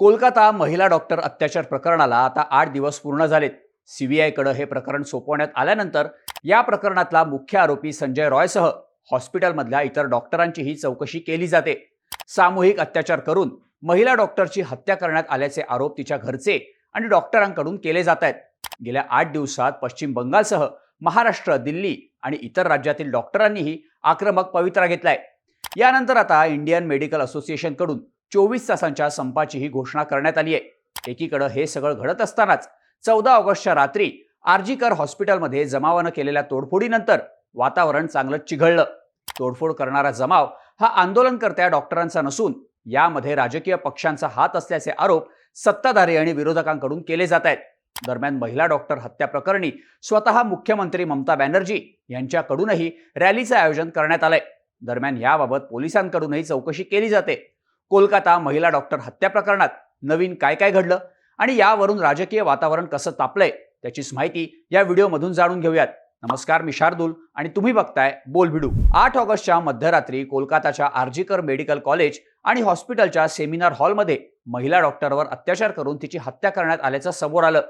कोलकाता महिला डॉक्टर अत्याचार प्रकरणाला आता आठ दिवस पूर्ण झालेत. सीबीआयकडे हे प्रकरण सोपवण्यात आल्यानंतर या प्रकरणातला मुख्य आरोपी संजय रॉयसह हॉस्पिटलमधल्या इतर डॉक्टरांचीही चौकशी केली जाते. सामूहिक अत्याचार करून महिला डॉक्टरची हत्या करण्यात आल्याचे आरोप तिच्या घरचे आणि डॉक्टरांकडून केले जात आहेत. गेल्या आठ दिवसात पश्चिम बंगालसह महाराष्ट्र दिल्ली आणि इतर राज्यातील डॉक्टरांनीही आक्रमक पवित्रा घेतलाय. यानंतर आता इंडियन मेडिकल असोसिएशनकडून चोवीस तासांच्या संपाचीही घोषणा करण्यात आली आहे. एकीकडे हे सगळं घडत असतानाच चौदा ऑगस्टच्या रात्री आरजीकर हॉस्पिटलमध्ये जमावानं केलेल्या तोडफोडीनंतर वातावरण चांगलं चिघळलं. तोडफोड करणारा जमाव हा आंदोलनकर्त्या डॉक्टरांचा नसून यामध्ये राजकीय पक्षांचा हात असल्याचे आरोप सत्ताधारी आणि विरोधकांकडून केले जात आहेत. दरम्यान महिला डॉक्टर हत्या प्रकरणी स्वतः मुख्यमंत्री ममता बॅनर्जी यांच्याकडूनही रॅलीचं आयोजन करण्यात आलंय. दरम्यान याबाबत पोलिसांकडूनही चौकशी केली जाते. कोलकाता महिला डॉक्टर हत्या प्रकरणात नवीन काय काय घडलं आणि यावरून राजकीय वातावरण कसं तापलंय त्याचीच माहिती या व्हिडिओमधून जाणून घेऊयात. नमस्कार मी शार्दूल आणि तुम्ही बघताय बोलबिडू आठ ऑगस्टच्या मध्यरात्री कोलकाताच्या आर्जीकर मेडिकल कॉलेज आणि हॉस्पिटलच्या सेमिनार हॉलमध्ये महिला डॉक्टरवर अत्याचार करून तिची हत्या करण्यात आल्याचं समोर आलं.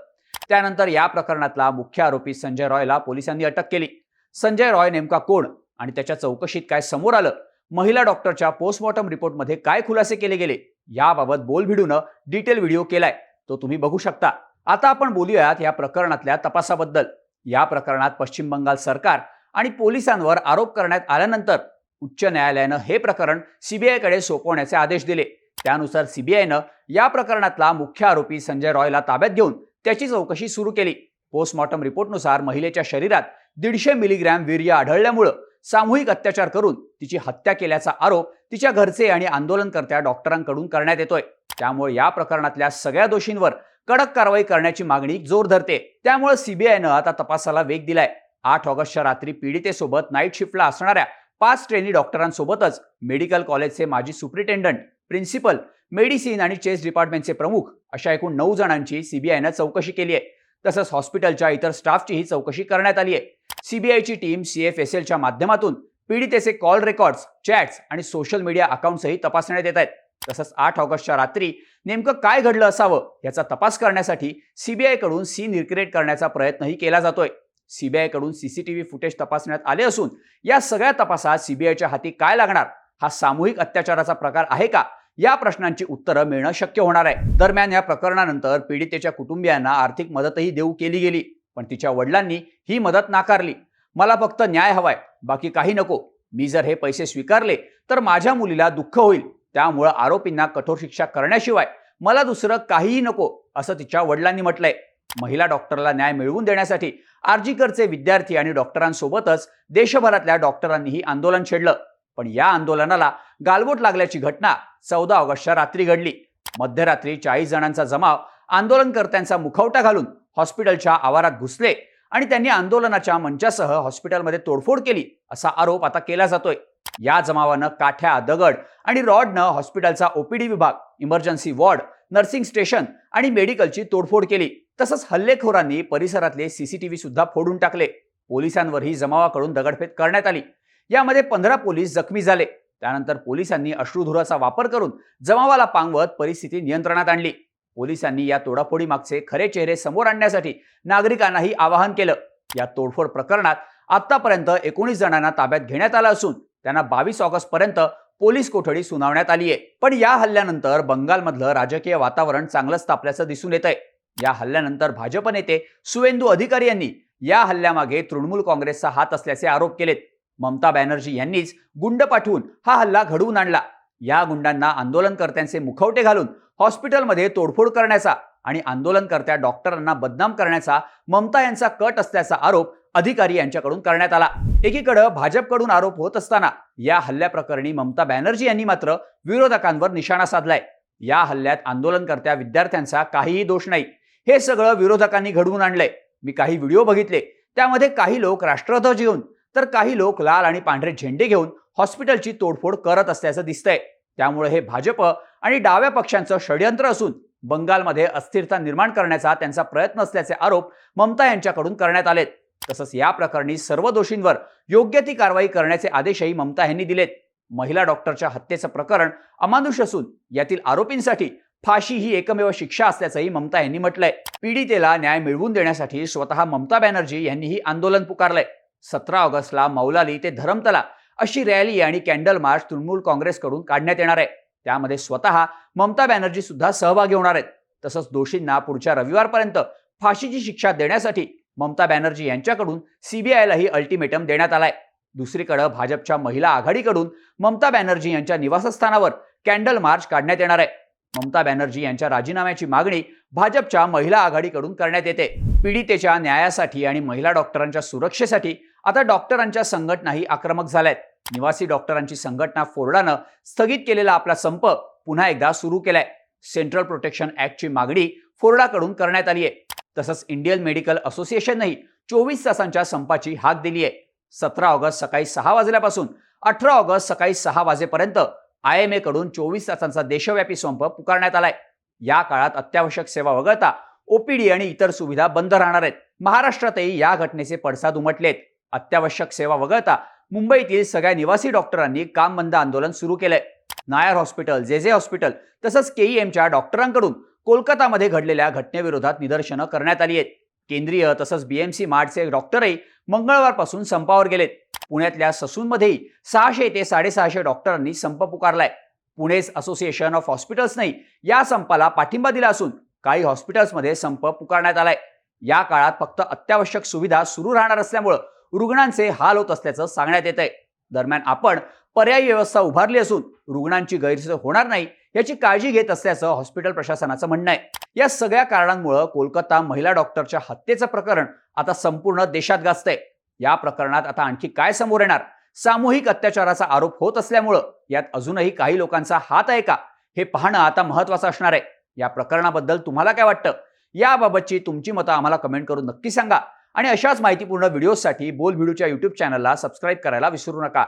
त्यानंतर या प्रकरणातला मुख्य आरोपी संजय रॉयला पोलिसांनी अटक केली. संजय रॉय नेमका कोण आणि त्याच्या चौकशीत काय समोर आलं महिला डॉक्टरच्या पोस्टमॉर्टम रिपोर्टमध्ये काय खुलासे केले गेले याबाबत बोलभिडूनं डिटेल व्हिडिओ केलाय. तो तुम्ही बघू शकता. आता आपण बोलूयात या प्रकरणातल्या तपासाबद्दल. या प्रकरणात पश्चिम बंगाल सरकार आणि पोलिसांवर आरोप करण्यात आल्यानंतर उच्च न्यायालयानं हे प्रकरण सीबीआयकडे सोपवण्याचे आदेश दिले. त्यानुसार सीबीआयनं या प्रकरणातला मुख्य आरोपी संजय रॉयला ताब्यात घेऊन त्याची चौकशी सुरू केली. पोस्टमॉर्टम रिपोर्टनुसार महिलेच्या शरीरात दीडशे मिलीग्रॅम वीर्य आढळल्यामुळं सामूहिक अत्याचार करून तिची हत्या केल्याचा आरोप तिच्या घरचे आणि आंदोलनकर्त्या डॉक्टरांकडून करण्यात येतोय. त्यामुळे या प्रकरणातल्या सगळ्या दोषींवर कडक कारवाई करण्याची मागणी जोर धरते. त्यामुळे सीबीआयनं आता तपासाला वेग दिलाय. आठ ऑगस्टच्या रात्री पीडितेसोबत नाईट शिफ्टला असणाऱ्या पाच ट्रेनी डॉक्टरांसोबतच मेडिकल कॉलेजचे माजी सुप्रिटेंडंट प्रिन्सिपल मेडिसिन आणि चेस डिपार्टमेंटचे प्रमुख अशा एकूण नऊ जणांची सीबीआयनं चौकशी केली आहे. तसंच हॉस्पिटलच्या इतर स्टाफचीही चौकशी करण्यात आली आहे. सीबीआयची टीम सी एफ एस एलच्या माध्यमातून पीडितेचे कॉल रेकॉर्ड्स चॅट्स आणि सोशल मीडिया अकाउंट्सही तपासण्यात येत आहेत. तसंच आठ ऑगस्टच्या रात्री नेमकं काय घडलं असावं याचा तपास करण्यासाठी सीबीआयकडून सीन रिक्रिएट करण्याचा प्रयत्नही केला जातोय. सीबीआयकडून सीसीटीव्ही फुटेज तपासण्यात आले असून या सगळ्या तपासात सीबीआयच्या हाती काय लागणार? हा सामूहिक अत्याचाराचा प्रकार आहे का? या प्रश्नांची उत्तरं मिळणं शक्य होणार आहे. दरम्यान या प्रकरणानंतर पीडितेच्या कुटुंबियांना आर्थिक मदतही देऊ केली गेली पण तिच्या वडिलांनी ही मदत नाकारली. मला फक्त न्याय हवाय बाकी काही नको. मी जर हे पैसे स्वीकारले तर माझ्या मुलीला दुःख होईल. त्यामुळं आरोपींना कठोर शिक्षा करण्याशिवाय मला दुसरं काहीही नको असं तिच्या वडिलांनी म्हटलंय. महिला डॉक्टरला न्याय मिळवून देण्यासाठी आर्जीकरचे विद्यार्थी आणि डॉक्टरांसोबतच देशभरातल्या डॉक्टरांनीही आंदोलन छेडलं. पण या आंदोलनाला गालबोट लागल्याची घटना चौदा ऑगस्टच्या रात्री घडली. मध्यरात्री चाळीस जणांचा जमाव आंदोलनकर्त्यांचा मुखवटा घालून हॉस्पिटलच्या आवारात घुसले आणि त्यांनी आंदोलनाच्या मंचासह हॉस्पिटलमध्ये तोडफोड केली असा आरोप आता केला जातोय. या जमावानं काठ्या दगड आणि रॉडनं हॉस्पिटलचा ओपीडी विभाग इमर्जन्सी वॉर्ड नर्सिंग स्टेशन आणि मेडिकलची तोडफोड केली. तसंच हल्लेखोरांनी परिसरातले सीसीटीव्ही सुद्धा फोडून टाकले. पोलिसांवरही जमावाकडून दगडफेक करण्यात आली. यामध्ये पंधरा पोलीस जखमी झाले. त्यानंतर पोलिसांनी अश्रुधुराचा वापर करून जमावाला पांगवत परिस्थिती नियंत्रणात आणली. पोलिसांनी या तोडाफोडी मागचे खरे चेहरे समोर आणण्यासाठी नागरिकांनाही आवाहन केलं. या तोडफोड प्रकरणात आतापर्यंत एकोणीस जणांना ताब्यात घेण्यात आलं असून त्यांना बावीस ऑगस्ट पर्यंत पोलीस कोठडी सुनावण्यात आली आहे. पण या हल्ल्यानंतर बंगालमधलं राजकीय वातावरण चांगलंच तापल्याचं दिसून येत आहे या हल्ल्यानंतर भाजप नेते सुवेंदू अधिकारी यांनी या हल्ल्यामागे तृणमूल काँग्रेसचा हात असल्याचे आरोप केलेत. ममता बॅनर्जी यांनीच गुंड पाठवून हा हल्ला घडवून आणला. या गुंडांना आंदोलनकर्त्यांचे मुखवटे घालून हॉस्पिटलमध्ये तोडफोड करण्याचा आणि आंदोलनकर्त्या डॉक्टरांना बदनाम करण्याचा ममता यांचा कट असल्याचा आरोप अधिकारी यांच्याकडून करण्यात आला. एकीकडे भाजपकडून आरोप होत असताना या हल्ल्याप्रकरणी ममता बॅनर्जी यांनी मात्र विरोधकांवर निशाणा साधलाय. या हल्ल्यात आंदोलनकर्त्या विद्यार्थ्यांचा काहीही दोष नाही. हे सगळं विरोधकांनी घडवून आणलंय. मी काही व्हिडिओ बघितले. त्यामध्ये काही लोक राष्ट्रध्वज घेऊन तर काही लोक लाल आणि पांढरे झेंडे घेऊन हॉस्पिटलची तोडफोड करत असल्याचं दिसतंय. त्यामुळे हे भाजप आणि डाव्या पक्षांचं षडयंत्र असून बंगालमध्ये अस्थिरता निर्माण करण्याचा त्यांचा प्रयत्न असल्याचे आरोप ममता यांच्याकडून करण्यात आलेत. तसंच या प्रकरणी सर्व दोषींवर योग्य ती कारवाई करण्याचे आदेशही ममता यांनी दिलेत. महिला डॉक्टरच्या हत्येचं प्रकरण अमानुष असून यातील आरोपींसाठी फाशी ही एकमेव शिक्षा असल्याचंही ममता यांनी म्हटलंय. पीडितेला न्याय मिळवून देण्यासाठी स्वतः ममता बॅनर्जी यांनीही आंदोलन पुकारलंय. सतरा ऑगस्टला मौलाली ते धरमतला अशी रॅली आणि कॅन्डल मार्च तृणमूल काँग्रेसकडून काढण्यात येणार आहे. त्यामध्ये स्वतः ममता बॅनर्जी सुद्धा सहभागी होणार आहेत. तसंच दोषींना पुढच्या रविवारपर्यंत फाशीची शिक्षा देण्यासाठी ममता बॅनर्जी यांच्याकडून सीबीआयलाही अल्टिमेटम देण्यात आलाय. दुसरीकडे भाजपच्या महिला आघाडीकडून ममता बॅनर्जी यांच्या निवासस्थानावर कॅन्डल मार्च काढण्यात येणार आहे. ममता बॅनर्जी यांच्या राजीनाम्याची मागणी भाजपच्या महिला आघाडीकडून करण्यात येते. पीडितेच्या न्यायासाठी आणि महिला डॉक्टरांच्या सुरक्षेसाठी आता डॉक्टरांच्या संघटनाही आक्रमक झाल्यात. निवासी डॉक्टरांची संघटना फोर्डानं स्थगित केलेला आपला संप पुन्हा एकदा सुरू केलाय. सेंट्रल प्रोटेक्शन ऍक्टची मागणी फोर्डाकडून करण्यात आली आहे तसंच इंडियन मेडिकल असोसिएशनही चोवीस तासांच्या संपाची हाक दिली आहे सतरा ऑगस्ट सकाळी सहा वाजल्यापासून अठरा ऑगस्ट सकाळी सहा वाजेपर्यंत आय एमकडून चोवीस तासांचा देशव्यापी संप पुकारण्यात आलाय. या काळात अत्यावश्यक सेवा वगळता ओपीडी आणि इतर सुविधा बंद राहणार आहेत. महाराष्ट्रातही या घटनेचे पडसाद उमटलेत. अत्यावश्यक सेवा वगळता मुंबईतील सगळ्या निवासी डॉक्टरांनी काम बंद आंदोलन सुरू केलंय. नायर हॉस्पिटल जे जे हॉस्पिटल तसंच केईएमच्या डॉक्टरांकडून कोलकातामध्ये घडलेल्या घटनेविरोधात निदर्शनं करण्यात आली आहेत. केंद्रीय तसंच बीएमसी मार्टचे डॉक्टरही मंगळवारपासून संपावर गेलेत. पुण्यातल्या ससूनमध्येही सहाशे ते साडेसहाशे डॉक्टरांनी संप पुकारलाय. पुणेच असोसिएशन ऑफ हॉस्पिटल्सनेही या संपाला पाठिंबा दिला असून काही हॉस्पिटल्समध्ये संप पुकारण्यात आलाय. या काळात फक्त अत्यावश्यक सुविधा सुरू राहणार असल्यामुळं रुग्णांचे हाल होत असल्याचं सांगण्यात येत आहे दरम्यान आपण पर्यायी व्यवस्था उभारली असून रुग्णांची गैरसोय होणार नाही याची काळजी घेत असल्याचं हॉस्पिटल प्रशासनाचं म्हणणं आहे. या सगळ्या कारणांमुळे कोलकाता महिला डॉक्टरच्या हत्येचं प्रकरण आता संपूर्ण देशात गाजतंय. या प्रकरणात आता आणखी काय समोर येणार? सामूहिक अत्याचाराचा आरोप होत असल्यामुळं यात अजूनही काही लोकांचा हात आहे का? हे पाहणं आता महत्वाचं असणार आहे. या प्रकरणाबद्दल तुम्हाला काय वाटतं? याबाबतची तुमची मतं आम्हाला कमेंट करून नक्की सांगा. आणि अशाच माहितीपूर्ण व्हिडिओसाठी बोल व्हिडिओच्या युट्यूब चॅनलला सबस्क्राईब करायला विसरू नका.